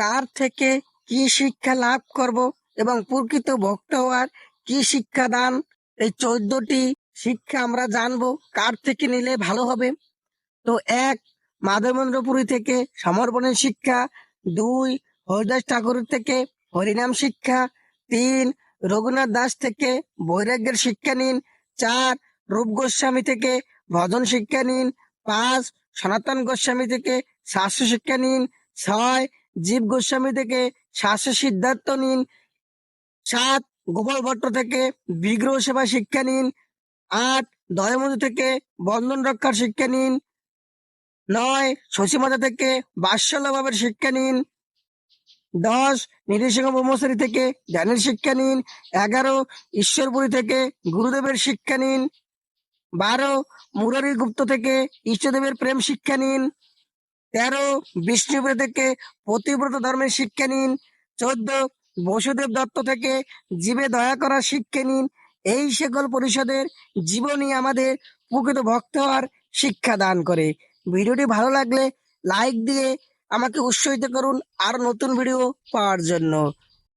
কার থেকে কি শিক্ষা লাভ করব এবং প্রকৃত ভক্ত হওয়ার কি শিক্ষা দান? এই চোদ্দটি শিক্ষা আমরা জানব, কার থেকে নিলে ভালো হবে? তো এক, মাধবেন্দ্রপুরী থেকে সমর্পণের শিক্ষা। দুই, হরিদাস ঠাকুর থেকে হরিনাম শিক্ষা। তিন, রঘুনাথ দাস থেকে বৈরাগ্যের শিক্ষা নিন। চার, রূপ গোস্বামী থেকে ভজন শিক্ষা নিন। পাঁচ, সনাতন গোস্বামী থেকে শাস্ত্র শিক্ষা নিন। ছয় জীব গোস্বামী থেকে শাস্ত্র সিদ্ধার্থ নিন, সাত গোপাল ভট্ট থেকে বিগ্রহ সেবা শিক্ষা নিন, আট দয়ামধু থেকে বন্ধন রক্ষার শিক্ষা নিন, নয় শশীমাতা থেকে বাৎসল্য ভাবের শিক্ষা নিন, দশ নিরসিংহ ব্রহ্মচারী থেকে জ্ঞানের শিক্ষা নিন, এগারো ঈশ্বরপুরী থেকে গুরুদেবের শিক্ষা নিন, বারো মুরারি গুপ্ত থেকে ইষ্টদেবের প্রেম শিক্ষা নিন তেরো বিষ্ণুপুর থেকে পতিব্রত ধর্মের শিক্ষা নিন। চোদ্দ বসুদেব দত্ত থেকে জীবে দয়া করার শিক্ষা নিন। এই সকল পরিষদের জীবনী আমাদের প্রকৃত ভক্ত হওয়ার শিক্ষা দান করে। ভিডিওটি ভালো লাগলে লাইক দিয়ে আমাকে উৎসাহিত করুন আর নতুন ভিডিও পাওয়ার জন্য।